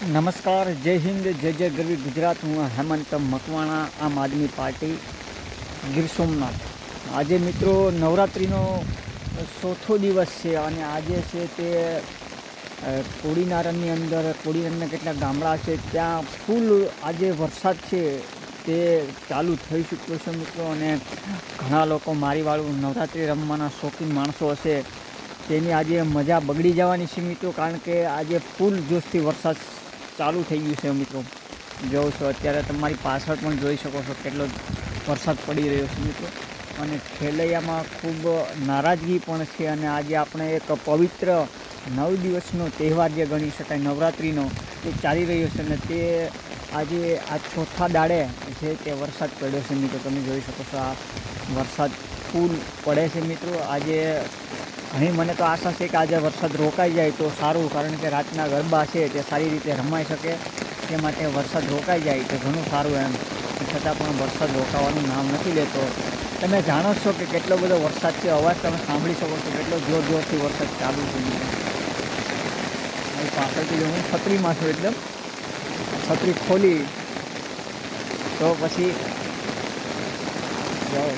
નમસ્કાર જય હિન્દ જય જય ગરવી ગુજરાત. હું હેમંત મકવાણા આમ આદમી પાર્ટી ગીર સોમનાથ. આજે મિત્રો નવરાત્રિનો ચોથો દિવસ છે અને આજે છે તે અ, કોડીનારની અંદર કોડીનારના કેટલાક ગામડા છે ત્યાં ફૂલ આજે વરસાદ છે તે ચાલુ થઈ ચૂક્યો છે મિત્રો. અને ઘણા લોકો મારીવાળું નવરાત્રિ રમવાના શોખીન માણસો હશે. તેની આજે મજા બગડી જવાની છે મિત્રો કારણ કે આજે ફૂલ જોશથી વરસાદ ચાલુ થઈ ગયું છે મિત્રો. જોઉં છો, અત્યારે તમારી પાછળ પણ જોઈ શકો છો કેટલો વરસાદ પડી રહ્યો છે મિત્રો. અને ખેલૈયામાં ખૂબ નારાજગી પણ છે અને આજે આપણે એક પવિત્ર નવ દિવસનો તહેવાર જે ગણી શકાય, નવરાત્રિનો તે ચાલી રહ્યો છે અને તે આજે આ ચોથા દાડે છે તે વરસાદ પડ્યો છે મિત્રો. તમે જોઈ શકો છો આ વરસાદ ફૂલ પડે છે મિત્રો. આજે ઘણી મને તો આશા છે કે આજે વરસાદ રોકાઈ જાય તો સારું, કારણ કે રાતના ગરબા છે તે સારી રીતે રમાઈ શકે તે માટે વરસાદ રોકાઈ જાય તો ઘણું સારું એમ. છતાં પણ વરસાદ રોકાવાનું નામ નથી લેતો. તમે જાણો છો કે કેટલો બધો વરસાદ છે? અવાજ તમે સાંભળી શકો છો કેટલો જોર જોરથી વરસાદ ચાલુ થઈ ગયો પાછળથી હું છત્રીમાં છું એકદમ છત્રી ખોલી, તો પછી જાઓ.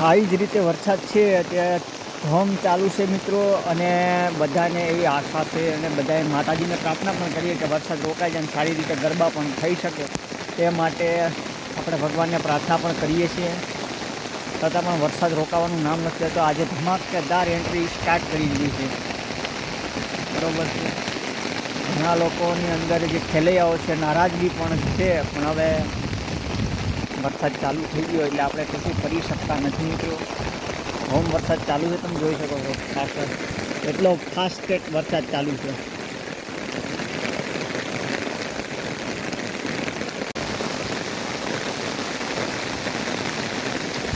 આવી જ રીતે વરસાદ છે, અત્યારે ધમ ચાલુ છે મિત્રો, અને બધાને એવી આશા છે અને બધાએ માતાજીને પ્રાર્થના પણ કરીએ કે વરસાદ રોકાઈ જાય અને સારી રીતે ગરબા પણ થઈ શકે. તે માટે આપણે ભગવાનને પ્રાર્થના પણ કરીએ છીએ. છતાં પણ વરસાદ રોકાવાનું નામ નથી લેતો. આજે ધમાકેદાર એન્ટ્રી સ્ટાર્ટ કરી દીધી છે. બરાબર છે. ઘણા લોકોની અંદર જે ખેલૈયાઓ છે, નારાજગી પણ છે, પણ હવે વરસાદ ચાલુ થઈ ગયો એટલે આપણે કશું કરી શકતા નથી મિત્રો. હોમ વરસાદ ચાલુ છે, તમે જોઈ શકો છો. પાછળ એટલો ફાસ્ટ વરસાદ ચાલુ છે.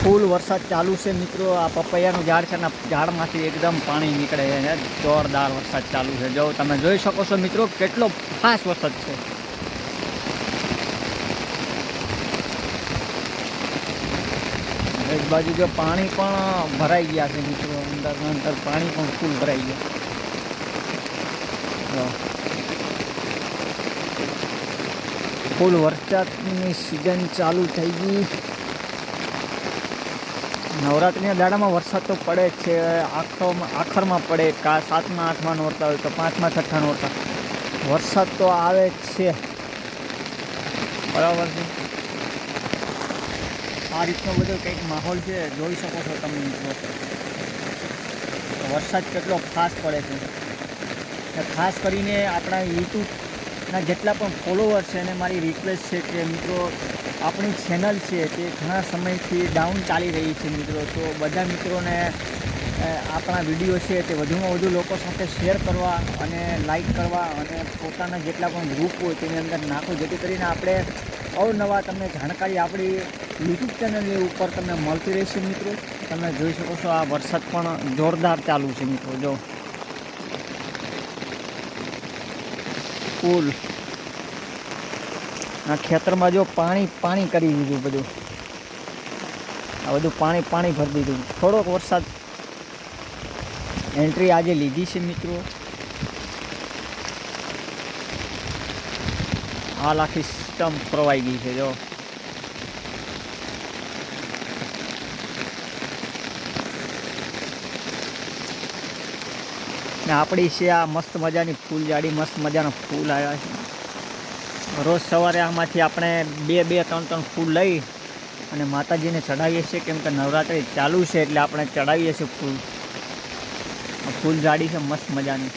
ફૂલ વરસાદ ચાલુ છે મિત્રો. આ પપૈયાનું ઝાડ છે ને ઝાડમાંથી એકદમ પાણી નીકળે છે. જોરદાર વરસાદ ચાલુ છે. જો તમે જોઈ શકો છો મિત્રો, કેટલો ખાસ વરસાદ છે. એક બાજુ જો પાણી પણ ભરાઈ ગયા છે મિત્રો અંદર અંદર પાણી પણ ફૂલ ભરાઈ ગયા. ફૂલ વરસાદની સિઝન ચાલુ થઈ ગઈ. નવરાત્રિના દાડામાં વરસાદ તો પડે જ છે. આખો આખરમાં પડે. કા સાતમા, આઠમા નોરતા હોય તો પાંચમા, છઠ્ઠા નોરતા વરસાદ તો આવે જ છે. બરાબર છે. આ રીતનો બધો કંઈક માહોલ છે, જોઈ શકો છો તમે મિત્રો. વરસાદ કેટલો ખાસ પડે છે. ખાસ કરીને આપણા યુટ્યુબના જેટલા પણ ફોલોવર છે અને મારી રિક્વેસ્ટ છે કે મિત્રો, આપણી ચેનલ છે તે ઘણા સમયથી ડાઉન ચાલી રહી છે મિત્રો. તો બધા મિત્રોને આપણા વીડિયો છે તે વધુમાં વધુ લોકો સાથે શેર કરવા અને લાઈક કરવા અને પોતાના જેટલા પણ ગ્રુપ હોય તેની અંદર નાખો, જેથી કરીને આપણે અવનવા તમને જાણકારી આપણી યુટ્યુબ ચેનલની ઉપર તમને મળતી રહેશે મિત્રો. તમે જોઈ શકો છો આ વરસાદ પણ જોરદાર ચાલુ છે મિત્રો, જો. પુલ આ ખેતરમાં જો પાણી પાણી કરી દીધું બધું. આ બધું પાણી પાણી ભરી દીધું. થોડોક વરસાદ એન્ટ્રી આજે લીધી છે મિત્રો. હાલ આખી સિસ્ટમ પ્રવાઈ ગઈ છે, જો. ને આપણી છે આ મસ્ત મજાની ફૂલ જાડી મસ્ત મજાના ફૂલ આવ્યા છે. રોજ સવારે આમાંથી આપણે બે બે, ત્રણ ત્રણ ફૂલ લઈ અને માતાજીને ચડાવીએ છીએ, કેમ કે નવરાત્રિ ચાલુ છે એટલે આપણે ચડાવીએ છીએ ફૂલ. ફૂલઝાડી છે મસ્ત મજાની.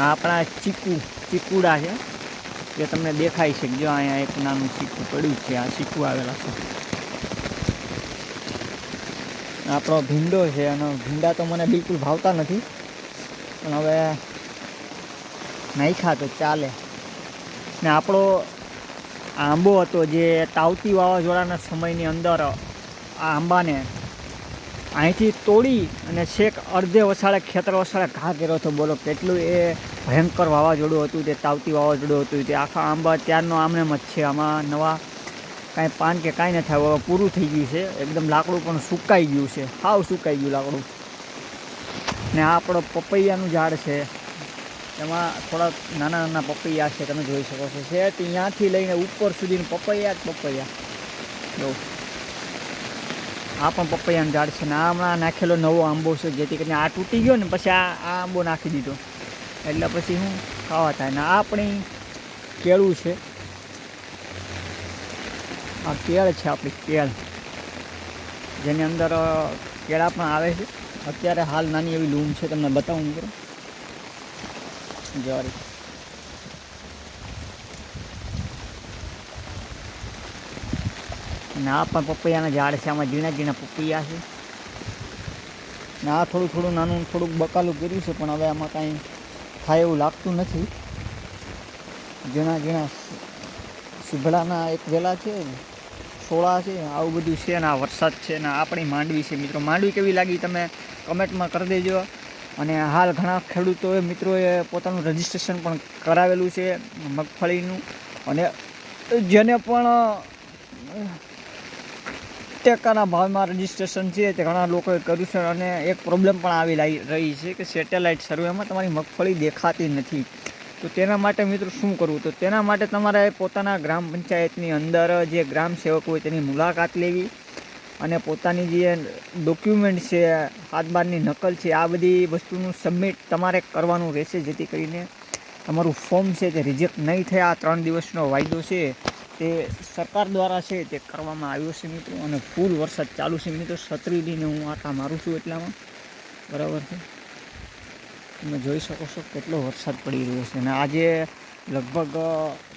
આપણા ચીકુ, ચીકુડા છે. જે તમને દેખાય છે. જો અહીંયા એક નાનું ચીકુ પડ્યું છે, આ ચીકુ આવેલા છે. આપણો ભીંડો છે અને ભીંડા તો મને બિલકુલ ભાવતા નથી. પણ હવે નાખ્યા તો ચાલે. ને આપણો આંબો હતો જે તાવતી વાવાઝોડાના સમયની અંદર આ આંબાને અહીંથી તોડી અને છેક અડધે વસાળે, ખેતર વસાળે ઘા કર્યો હતો. બોલો, કેટલું એ ભયંકર વાવાઝોડું હતું, તે તાવતી વાવાઝોડું હતું. તે આખા આંબા, ત્યારનો આમને જ છે. આમાં નવા કાંઈ પાન કે કાંઈ ન થાય પૂરું થઈ ગયું છે. એકદમ લાકડું પણ સુકાઈ ગયું છે. હાવ સુકાઈ ગયું લાકડું. ને આ આપણો પપૈયાનું ઝાડ છે. એમાં થોડાક નાના નાના પપૈયા છે. તમે જોઈ શકો છો. છે ત્યાંથી લઈને ઉપર સુધીનું પપૈયા જ પપૈયા. જો. આ પણ પપૈયાનું ઝાડ છે. ને આ હમણાં નાખેલો નવો આંબો છે. જેથી કરીને આ તૂટી ગયો ને પછી આ આ આંબો નાખી દીધો. એટલે પછી હું ખાવા થાય. ને આ આપણી કેળું છે. આ કેળ છે આપણી કેળ. જેની અંદર કેળા પણ આવે છે. અત્યારે હાલ નાની એવી લૂમ છે, તમને બતાવું મિત્રો. જવારી ને આ પણ પપૈયાના ઝાડ છે, આમાં ઝીણા ઝીણા પપૈયા છે. ને આ થોડું થોડું નાનું, થોડુંક બકાલું કર્યું છે, પણ હવે આમાં કાંઈ થાય એવું લાગતું નથી. ઝીણા ઝીણા સુભડાના એક વેલા છે. સોળા છે, આવું બધું છે ને, આ વરસાદ છે ને આપણી માંડવી છે. મિત્રો, માંડવી કેવી લાગી તમે કમેન્ટમાં કરી દેજો. અને હાલ ઘણા ખેડૂતોએ, મિત્રોએ પોતાનું રજિસ્ટ્રેશન પણ કરાવેલું છે મગફળીનું. અને જેને પણ ટેકાના ભાવમાં રજિસ્ટ્રેશન છે તે ઘણા લોકોએ કર્યું છે. અને એક પ્રોબ્લેમ પણ આવી રહી છે કે સેટેલાઇટ સર્વેમાં તમારી મગફળી દેખાતી નથી. તો તેના માટે મિત્રો શું કરવું? તો તેના માટે તમારે પોતાના ગ્રામ પંચાયતની અંદર જે ગ્રામ સેવક હોય તેની મુલાકાત લેવી અને પોતાની જે ડોક્યુમેન્ટ છે હાથ બારની નકલ છે, આ બધી વસ્તુનું સબમિટ તમારે કરવાનું રહેશે જેથી કરીને તમારું ફોર્મ છે તે રિજેક્ટ નહીં થાય. આ ત્રણ દિવસનો વાયદો છે તે સરકાર દ્વારા છે તે કરવામાં આવ્યો છે મિત્રો અને ફૂલ વરસાદ ચાલુ છે મિત્રો. છત્રી લઈને હું આટા મારું છું એટલામાં. બરાબર છે? તમે જોઈ શકો છો કેટલો વરસાદ પડી રહ્યો છે. અને આજે લગભગ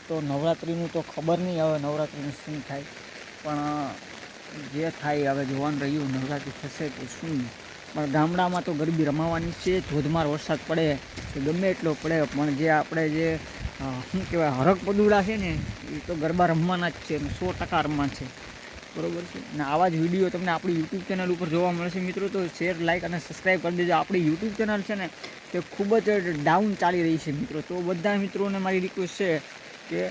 તો નવરાત્રિનું તો ખબર નહીં હવે નવરાત્રિનું શું થાય. પણ જે થાય હવે જોવાનું રહ્યું, નવરાત્રિ થશે કે શું પણ ગામડામાં તો ગરબી રમાવાની છે, ધોધમાર વરસાદ પડે કે ગમે એટલો પડે. પણ જે આપણે જે શું કહેવાય હરક પદુડા છે ને એ તો ગરબા રમવાના જ છે સો ટકા રમવા છે. બરોબર છે? અને આવા જ વીડિયો તમને આપણી યુટ્યુબ ચેનલ ઉપર જોવા મળશે મિત્રો. તો શેર લાઇક અને સબસ્ક્રાઈબ કરી દેજો. આપણી યુટ્યુબ ચેનલ છે ને તે ખૂબ જ ડાઉન ચાલી રહી છે મિત્રો. તો બધા મિત્રોને મારી રિક્વેસ્ટ છે કે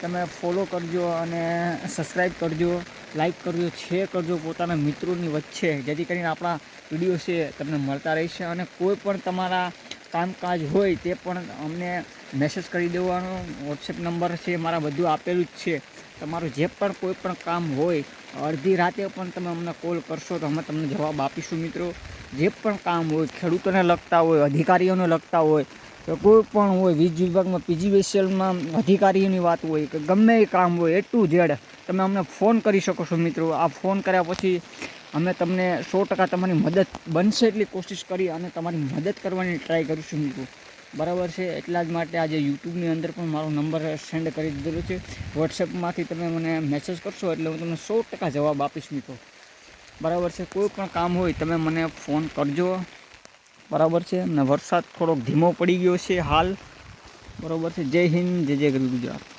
તમે ફોલો કરજો અને સબસ્ક્રાઈબ કરજો લાઈક કરજો શેર કરજો પોતાના મિત્રોની વચ્ચે, જેથી કરીને આપણા વીડિયો છે તમને મળતા રહેશે અને કોઈ પણ તમારા કામકાજ હોય તે પણ અમને મેસેજ કરી દેવાનો. વોટ્સએપ નંબર છે, મારા બધું આપેલું જ છે. તમારું જે પણ કોઈ પણ કામ હોય, અડધી રાતે પણ તમે અમને કોલ કરશો તો અમે તમને જવાબ આપીશું મિત્રો. જે પણ કામ હોય, ખેડૂતોને લગતા હોય, અધિકારીઓને લગતા હોય, કે કોઈ પણ હોય, વીજ વિભાગમાં પીજીવીસીએલમાં અધિકારીઓની વાત હોય, કે ગમે એ કામ હોય એ ટુ ઝેડ તમે અમને ફોન કરી શકો છો મિત્રો. આ ફોન કર્યા પછી અમે તમને સો ટકા તમારી મદદ બનશે એટલી કોશિશ કરી અને તમારી મદદ કરવાની ટ્રાય કરીશું મિત્રો. બરાબર છે, એટલા જ માટે આજે યુટ્યુબની અંદર પણ મારો નંબર સેન્ડ કરી દીધેલો છે. વોટ્સએપમાંથી તમે મને મેસેજ કરશો એટલે હું તમને સો ટકા જવાબ આપીશ મિત્રો. બરાબર છે, કોઈ પણ કામ હોય તમે મને ફોન કરજો. બરાબર છે અને વરસાદ થોડોક ધીમો પડી ગયો છે હાલ. બરાબર છે, જય હિન્દ, જય જય ગુજરાત.